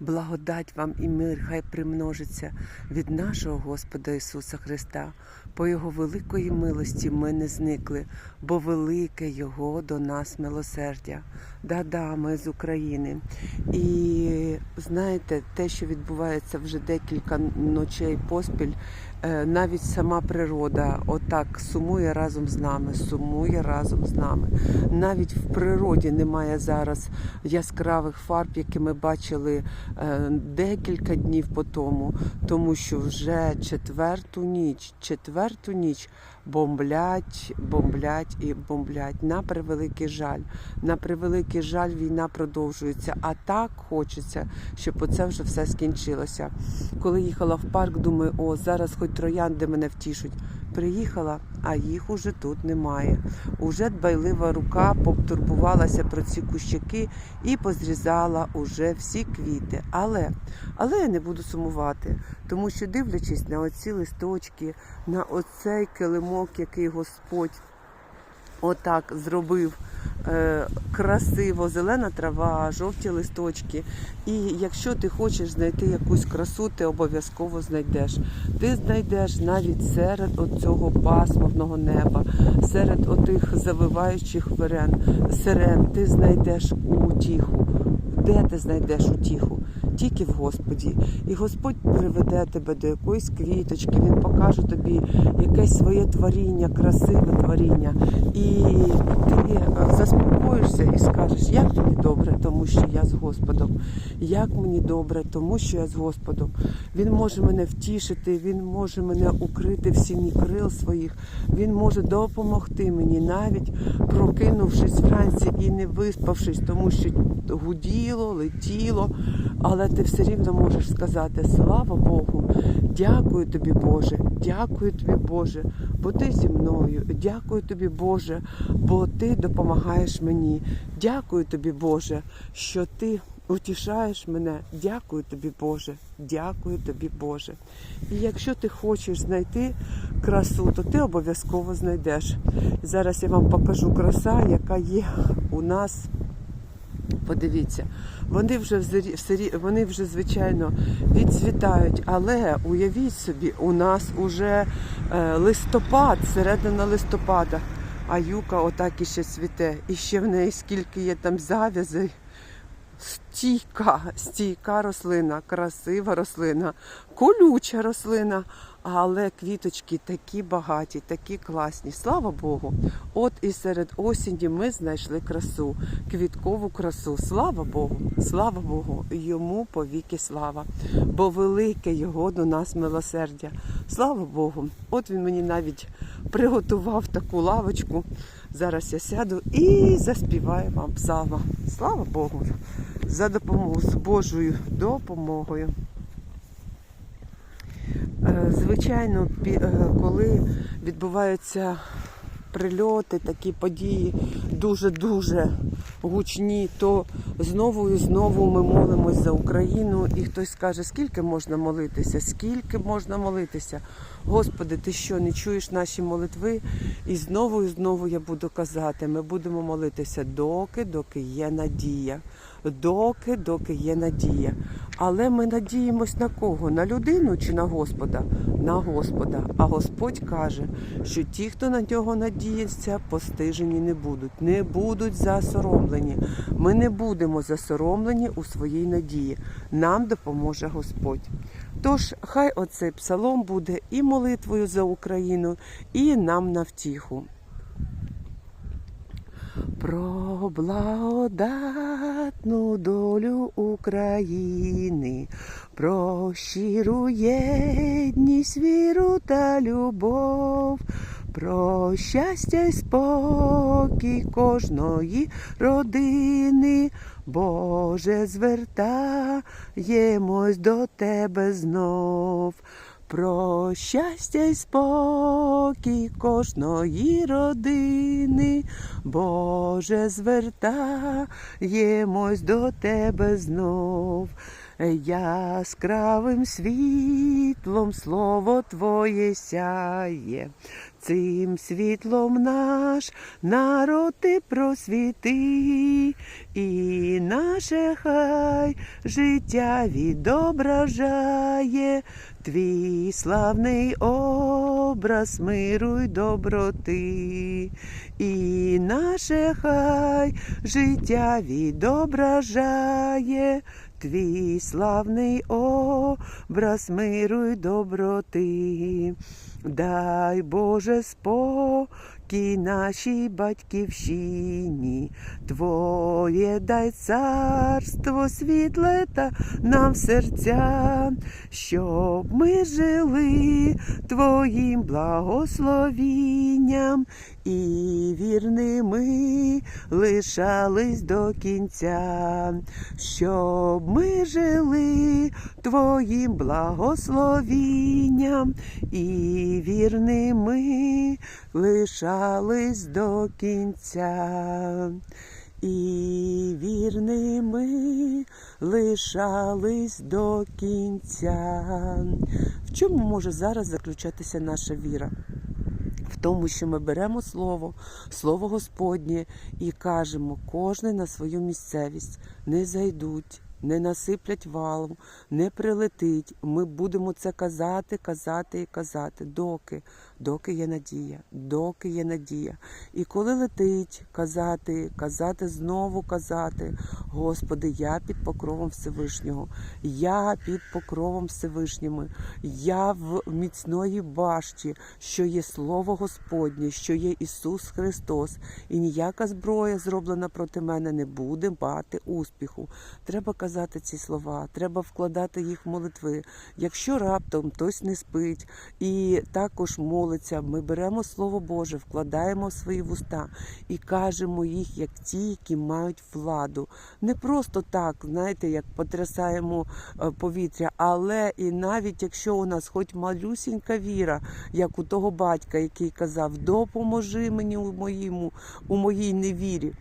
благодать вам і мир хай примножиться від нашого Господа Ісуса Христа. По Його великої милості ми не зникли, бо велике Його до нас милосердя. Да-да, ми з України. І знаєте, те, що відбувається вже декілька ночей поспіль, е, навіть сама природа отак сумує разом з нами, сумує разом з нами. Навіть в природі немає зараз яскравих фарб, які ми бачили декілька днів по тому, тому що вже четверту ніч, четверту ніч бомблять, бомблять і бомблять. На превеликий жаль. На превеликий жаль, війна продовжується. А так хочеться, щоб оце вже все скінчилося. Коли їхала в парк, думаю, о, зараз хоч троянди мене втішуть. Приїхала, а їх уже тут немає. Уже дбайлива рука потурбувалася про ці кущаки і позрізала уже всі квіти. Але, але я не буду сумувати, тому що дивлячись на оці листочки, на оцей килимок, який Господь отак зробив е, красиво, зелена трава, жовті листочки. І якщо ти хочеш знайти якусь красу, ти обов'язково знайдеш. Ти знайдеш навіть серед цього пасмурного неба, серед отих завиваючих верен, сирен, ти знайдеш утіху. Де ти знайдеш утіху? Тільки в Господі. І Господь приведе тебе до якоїсь квіточки, Він покаже тобі якесь своє творіння, красиве творіння. І ти е, заспокоїшся і скажеш, як мені добре, тому що я з Господом. Як мені добре, тому що я з Господом. Він може мене втішити, Він може мене укрити в сіні крил своїх, Він може допомогти мені, навіть прокинувшись вранці і не виспавшись, тому що гуділо, летіло, але ти все рівно можеш сказати слава Богу, дякую тобі, Боже, дякую тобі, Боже, бо ти зі мною. Дякую тобі, Боже, бо ти допомагаєш мені. Дякую тобі, Боже, що ти утішаєш мене. Дякую тобі, Боже, дякую тобі, Боже. І якщо ти хочеш знайти красу, то ти обов'язково знайдеш. Зараз я вам покажу краса, яка є у нас. Подивіться, вони вже вони вже звичайно відцвітають, але уявіть собі, у нас уже е, листопад, середина листопада, а юка отак іще цвіте. І ще в неї скільки є там зав'язей. Стійка, стійка рослина, красива рослина, колюча рослина, але квіточки такі багаті, такі класні. Слава Богу. От і серед осені ми знайшли красу, квіткову красу. Слава Богу, слава Богу, йому повіки слава, бо велике його до нас милосердя. Слава Богу. От він мені навіть приготував таку лавочку. Зараз я сяду і заспіваю вам псалма. Слава Богу, за допомогу з Божою допомогою. Е, Звичайно, е, коли відбуваються прильоти, такі події дуже-дуже гучні, то знову і знову ми молимось за Україну, і хтось скаже, скільки можна молитися, скільки можна молитися. Господи, ти що, не чуєш наші молитви? І знову і знову я буду казати, ми будемо молитися доки, доки є надія. Доки, доки є надія. Але ми надіємось на кого? На людину чи на Господа? На Господа. А Господь каже, що ті, хто на нього надіється, постижені не будуть, не будуть засоромлені. Ми не будемо засоромлені у своїй надії. Нам допоможе Господь. Тож, хай оцей псалом буде і молитвою за Україну, і нам на втіху. Про благодатну долю України, про щиру єдність, віру та любов, про щастя й спокій кожної родини, Боже, звертаємось до Тебе знов. Про щастя й спокій кожної родини, Боже, звертаємось до Тебе знов. Яскравим світлом слово Твоє сяє, Цим світлом наш народ ти просвіти, і наше хай життя відображає, твій славний образ миру й доброти, і наше хай життя відображає. Твій славний образ миру й доброти, дай Боже спокій нашій батьківщині, Твоє дай царство світле та нам серця, щоб ми жили Твоїм благословінням і вірними лишались до кінця, щоб ми жили Твоїм благословінням і вірними лишались до кінця. І вірними лишались до кінця. В чому може зараз заключатися наша віра? В тому, що ми беремо слово, слово Господнє і кажемо, кожен на свою місцевість не зайдуть, не насиплять валом, не прилетить. Ми будемо це казати, казати і казати, доки, доки є надія, доки є надія. І коли летить, казати, казати, знову казати, Господи, я під покровом Всевишнього, я під покровом Всевишнього, я в міцної башті, що є Слово Господнє, що є Ісус Христос, і ніяка зброя, зроблена проти мене, не буде мати успіху. Треба казати ці слова, треба вкладати їх в молитви. Якщо раптом хтось не спить і також молиться, ми беремо Слово Боже, вкладаємо в свої вуста і кажемо їх як ті, які мають владу. Не просто так, знаєте, як потрясаємо е, повітря, але і навіть якщо у нас хоч малюсінька віра, як у того батька, який казав, допоможи мені у моєму у моїй невірі.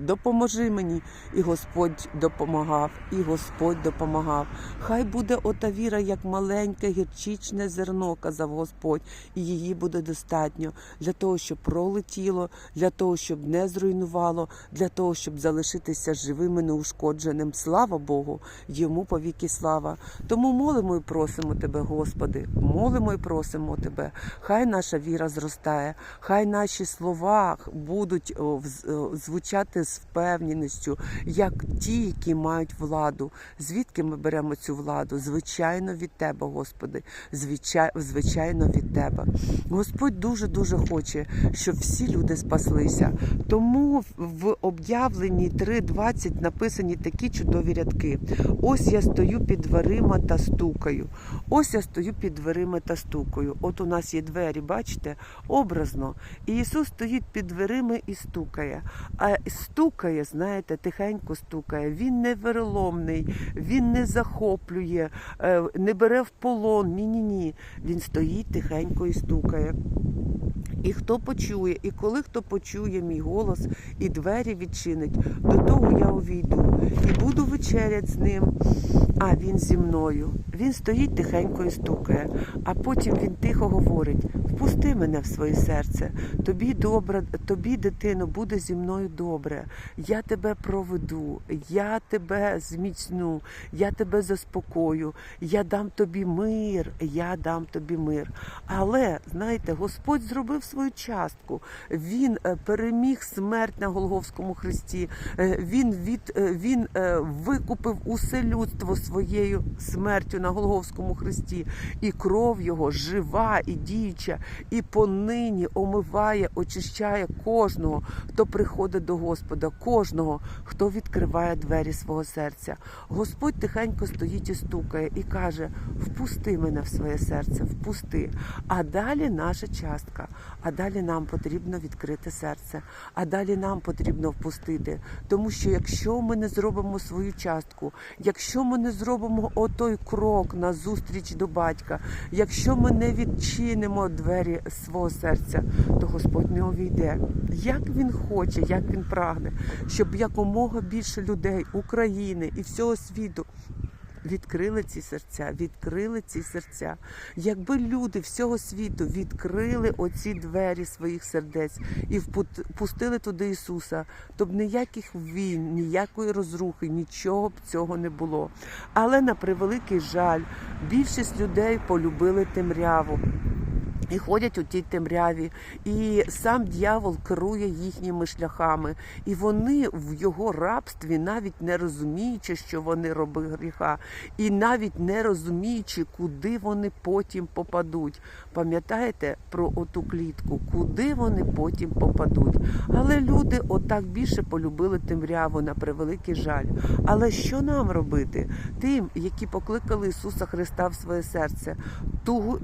Допоможи мені, і Господь допомагав, і Господь допомагав. Хай буде ота віра, як маленьке гірчичне зерно, казав Господь, і її буде достатньо для того, щоб пролетіло, для того, щоб не зруйнувало, для того, щоб залишитися живим і неушкодженим. Слава Богу, йому повіки слава. Тому молимо і просимо Тебе, Господи, молимо і просимо Тебе. Хай наша віра зростає, хай наші слова будуть звучати з впевненістю, як ті, які мають владу. Звідки ми беремо цю владу? Звичайно, від Тебе, Господи, звичай- звичайно, від Тебе. Господь дуже дуже хоче, щоб всі люди спаслися. Тому в об'явленні 3.20 написані такі чудові рядки. Ось я стою під дверима та стукаю. Ось я стою під дверима та стукаю. От у нас є двері, бачите, образно. І Ісус стоїть під дверима і стукає. А стукає, знаєте, тихенько стукає. Він не вероломний, він не захоплює, е, не бере в полон. Ні, ні, ні. Він стоїть тихенько і стукає. І хто почує, і коли хто почує мій голос і двері відчинить, до того я увійду і буду вечерять з ним. А він зі мною. Він стоїть тихенько і стукає, а потім він тихо говорить: впусти мене в своє серце. Тобі добре, тобі, дитино, буде зі мною добре. Я тебе проведу, я тебе зміцну, я тебе заспокою, я дам тобі мир, я дам тобі мир. Але знаєте, Господь зробив свою частку. Він е, переміг смерть на Голговському хресті. Е, Він від е, він викупив усе людство своєю смертю на Голговському хресті, і кров його жива і діюча, і понині омиває, очищає кожного, хто приходить до Господа, кожного, хто відкриває двері свого серця. Господь тихенько стоїть і стукає і каже: Впусти мене в своє серце, впусти. А далі наша частка. А далі нам потрібно відкрити серце. А далі нам потрібно впустити. Тому що якщо ми не зробимо свою частку, якщо ми не зробимо отой крок на зустріч до батька, якщо ми не відчинимо двері свого серця, то Господь не увійде. Як він хоче, як він прагне, щоб якомога більше людей України і всього світу відкрили ці серця, відкрили ці серця. Якби люди всього світу відкрили оці двері своїх сердець і впустили туди Ісуса, то б ніяких війн, ніякої розрухи, нічого б цього не було. Але на превеликий жаль, більшість людей полюбили темряву. І ходять у тій темряві, і сам дьявол керує їхніми шляхами, і вони в його рабстві, навіть не розуміючи, що вони роби гріха, і навіть не розуміючи, куди вони потім попадуть. Пам'ятаєте про оту клітку, куди вони потім попадуть? Але люди отак більше полюбили темряву на превеликий жаль. Але що нам робити? Тим, які покликали Ісуса Христа в своє серце,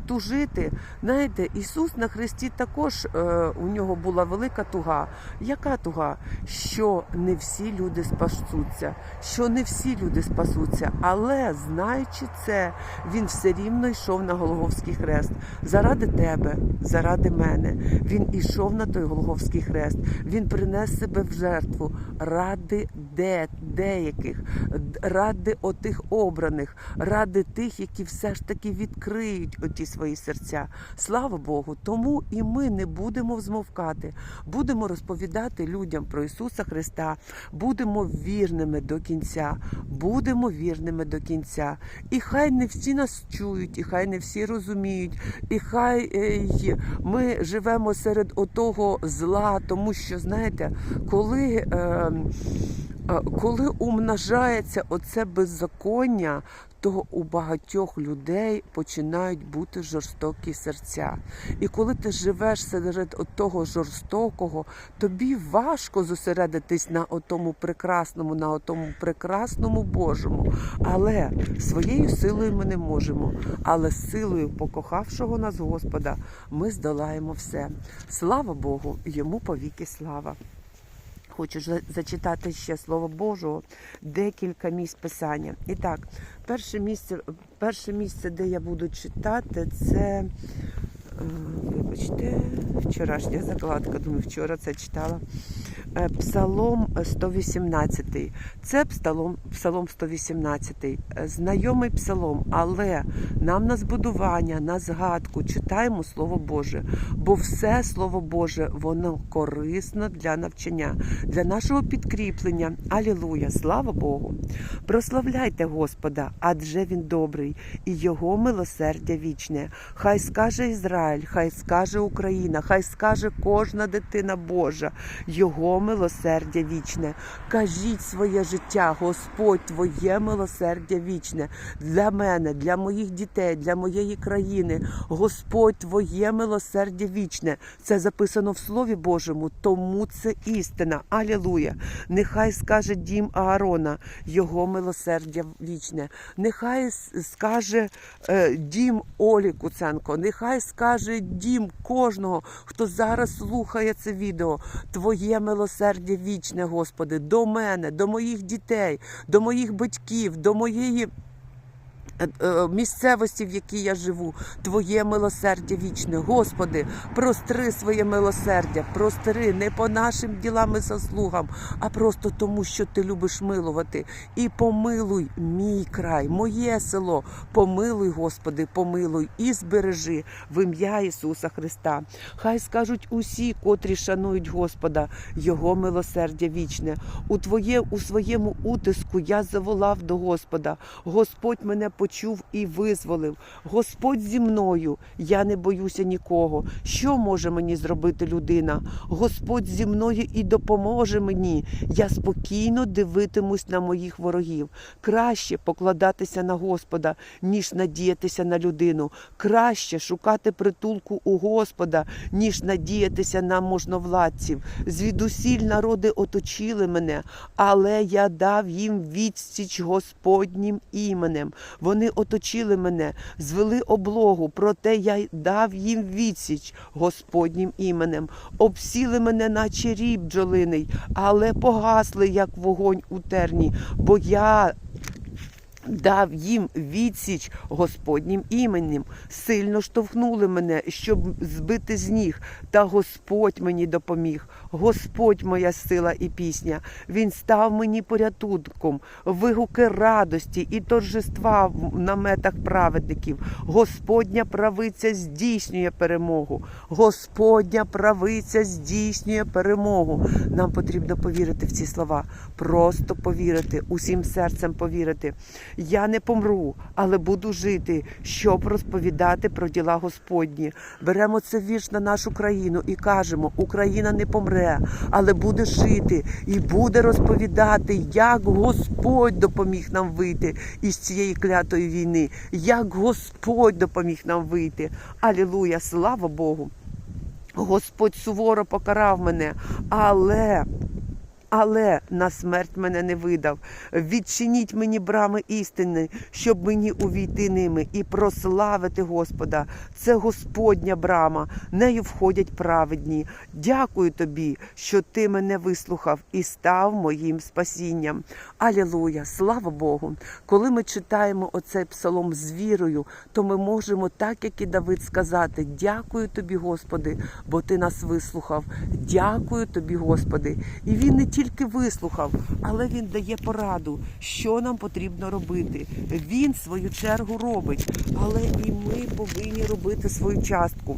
тужити. Знаєте, Ісус на Христі також е, у нього була велика туга. Яка туга? Що не всі люди спасуться, що не всі люди спасуться, але знаючи це, він все рівно йшов на Голговський хрест. Заради тебе, заради мене. Він ішов на той Голговський хрест. Він принес себе в жертву ради де, деяких, ради отих обраних, ради тих, які все ж таки відкриють оті свої серця. Слава Богу! Тому і ми не будемо змовкати. Будемо розповідати людям про Ісуса Христа, будемо вірними до кінця, будемо вірними до кінця. І хай не всі нас чують, і хай не всі розуміють, і хай е, ми живемо серед отого зла, тому що знаєте, коли. Е, е, коли умножається оце беззаконня, то у багатьох людей починають бути жорстокі серця. І коли ти живеш серед того жорстокого, тобі важко зосередитись на отому прекрасному, на отому прекрасному Божому. Але своєю силою ми не можемо. Але силою покохавшого нас Господа ми здолаємо все. Слава Богу, йому повіки слава. Хочу зачитати ще слово Божого, декілька місць писання. І так, перше місце, перше місце, де я буду читати, це. Е, Вибачте, вчорашня закладка, думаю, вчора це читала. Е, Псалом 118. Це псалом, псалом 118. Е, Знайомий псалом, але нам на збудування, на згадку читаємо Слово Боже, бо все Слово Боже, воно корисно для навчання, для нашого підкріплення. Алілуя! Слава Богу! Прославляйте Господа, адже Він добрий, і Його милосердя вічне. Хай скаже Ізраїль, хай скаже Україна, хай скаже кожна дитина Божа, Його милосердя вічне. Кажіть своє життя, Господь, Твоє милосердя вічне для мене, для моїх дітей, для моєї країни. Господь, Твоє милосердя вічне. Це записано в Слові Божому, тому це істина. Алілуя. Нехай скаже дім Аарона, його милосердя вічне. Нехай скаже е, дім Олі Куценко, нехай скаже дім кожного, хто зараз слухає це відео. Твоє милосердя вічне, Господи, до мене, до моїх дітей, до моїх батьків, до моєї. Е, е, Місцевості, в якій я живу, Твоє милосердя вічне. Господи, простри своє милосердя, простри не по нашим ділам і заслугам, а просто тому, що ти любиш милувати. І помилуй мій край, моє село. Помилуй, Господи, помилуй і збережи в ім'я Ісуса Христа. Хай скажуть усі, котрі шанують Господа, Його милосердя вічне. У твоє, у своєму утиску я заволав до Господа. Господь мене почув і визволив. Господь зі мною, я не боюся нікого. Що може мені зробити людина? Господь зі мною і допоможе мені. Я спокійно дивитимусь на моїх ворогів. Краще покладатися на Господа, ніж надіятися на людину. Краще шукати притулку у Господа, ніж надіятися на можновладців. Звідусіль народи оточили мене, але я дав їм відсіч Господнім іменем. Вони оточили мене, звели облогу, проте я дав їм відсіч Господнім іменем. Обсіли мене, наче ріб бджолиний, але погасли, як вогонь у терні, бо я Дав їм відсіч Господнім іменем, сильно штовхнули мене, щоб збити з ніг. Та Господь мені допоміг. Господь моя сила і пісня. Він став мені порятунком, вигуки радості і торжества в наметах праведників. Господня правиця здійснює перемогу. Господня правиця здійснює перемогу. Нам потрібно повірити в ці слова. Просто повірити, усім серцем повірити. Я не помру, але буду жити, щоб розповідати про діла Господні. Беремо це вірш на нашу країну і кажемо: Україна не помре, але буде жити і буде розповідати, як Господь допоміг нам вийти із цієї клятої війни, як Господь допоміг нам вийти. Алілуя! Слава Богу! Господь суворо покарав мене, але. Але на смерть мене не видав. Відчиніть мені брами істини, щоб мені увійти ними і прославити Господа. Це Господня брама, нею входять праведні. Дякую тобі, що ти мене вислухав і став моїм спасінням. Алілуя! Слава Богу! Коли ми читаємо оцей псалом з вірою, то ми можемо, так як і Давид, сказати: Дякую тобі, Господи, бо ти нас вислухав. Дякую тобі, Господи. І він не тільки вислухав, але він дає пораду, що нам потрібно робити. Він свою чергу робить, але і ми повинні робити свою частку.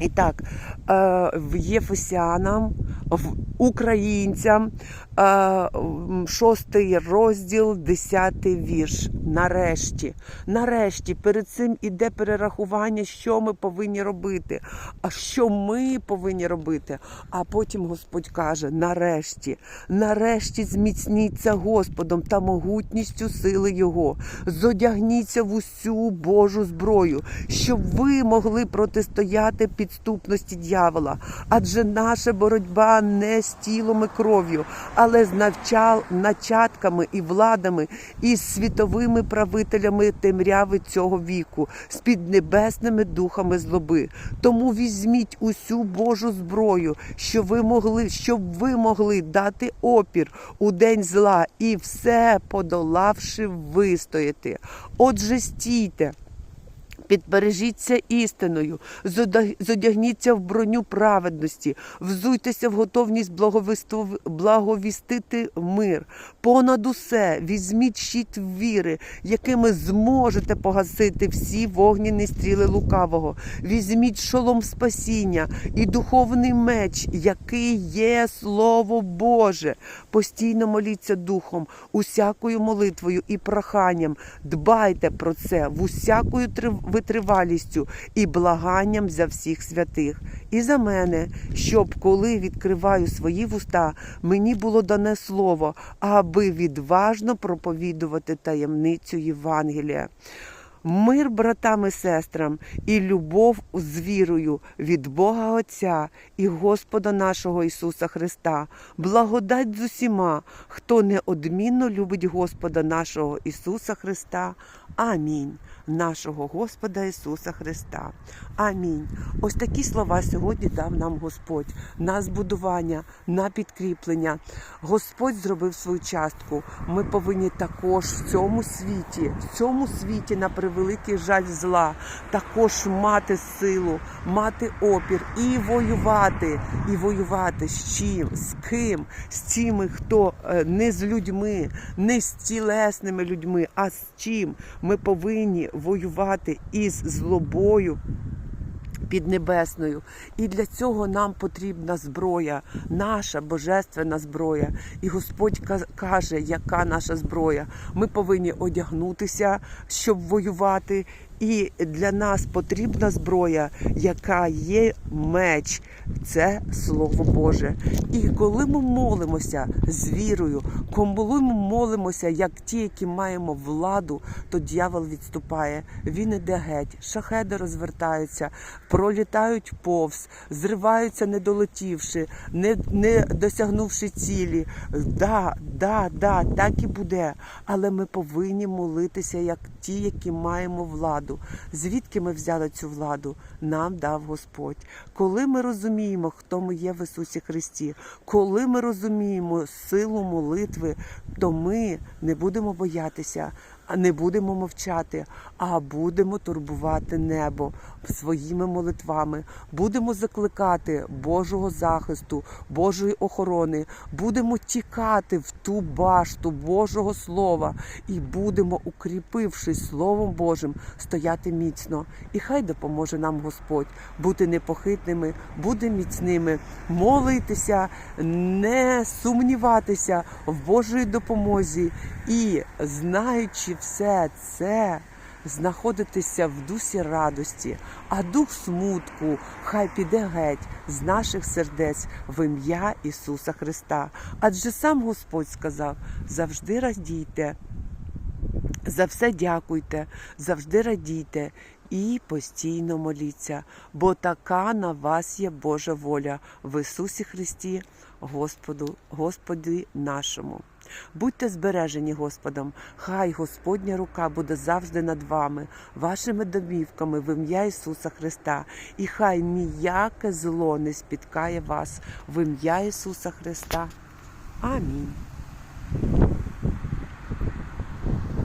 І так, е, в Єфесянам, українцям, шостий розділ, десятий вірш. Нарешті, нарешті, перед цим іде перерахування, що ми повинні робити, а що ми повинні робити. А потім Господь каже: нарешті, нарешті зміцніться Господом та могутністю сили Його. Зодягніться в усю Божу зброю, щоб ви могли протистояти підступності дьявола. Адже наша боротьба не з тілом і кров'ю, але з навчал, начатками і владами, і з світовими правителями темряви цього віку, з піднебесними духами злоби. Тому візьміть усю Божу зброю, щоб ви могли, щоб ви могли дати опір у день зла і все подолавши вистояти. Отже, стійте. Підбережіться істиною, зодягніться в броню праведності, взуйтеся в готовність благовістити мир. Понад усе візьміть щит віри, якими зможете погасити всі вогняні стріли лукавого. Візьміть шолом спасіння і духовний меч, який є Слово Боже. Постійно моліться духом, усякою молитвою і проханням. Дбайте про це в усякою трив- витривалістю і благанням за всіх святих. І за мене, щоб коли відкриваю свої вуста, мені було дане слово, аби відважно проповідувати таємницю Євангелія. Мир братам і сестрам і любов з вірою від Бога Отця і Господа нашого Ісуса Христа, благодать з усіма, хто неодмінно любить Господа нашого Ісуса Христа. Амінь. Нашого Господа Ісуса Христа. Амінь. Ось такі слова сьогодні дав нам Господь на збудування, на підкріплення. Господь зробив свою частку. Ми повинні також в цьому світі, в цьому світі, на превеликий жаль зла, також мати силу, мати опір і воювати. І воювати з чим? З ким? З тими, хто е, не з людьми, не з тілесними людьми, а з чим? Ми повинні воювати із злобою піднебесною. І для цього нам потрібна зброя, наша божественна зброя. І Господь ка- каже, яка наша зброя. Ми повинні одягнутися, щоб воювати. І для нас потрібна зброя, яка є меч, це Слово Боже. І коли ми молимося з вірою, коли ми молимося, як ті, які маємо владу, то дьявол відступає. Він іде геть, шахеди розвертаються, пролітають повз, зриваються, не долетівши, не, не досягнувши цілі. Да, да, да, так і буде. Але ми повинні молитися, як ті, які маємо владу. Звідки ми взяли цю владу? Нам дав Господь. Коли ми розуміємо, хто ми є в Ісусі Христі, коли ми розуміємо силу молитви, то ми не будемо боятися. А не будемо мовчати, а будемо турбувати небо своїми молитвами. Будемо закликати Божого захисту, Божої охорони. Будемо тікати в ту башту Божого Слова і будемо, укріпившись Словом Божим, стояти міцно. І хай допоможе нам Господь бути непохитними, бути міцними, молитися, не сумніватися в Божої допомозі і, знаючи все це, знаходитися в дусі радості, а дух смутку хай піде геть з наших сердець в ім'я Ісуса Христа. Адже сам Господь сказав: завжди радійте. За все дякуйте, завжди радійте і постійно моліться, бо така на вас є Божа воля в Ісусі Христі, Господу, Господі нашому. Будьте збережені Господом, хай Господня рука буде завжди над вами, вашими домівками в ім'я Ісуса Христа, і хай ніяке зло не спіткає вас в ім'я Ісуса Христа. Амінь.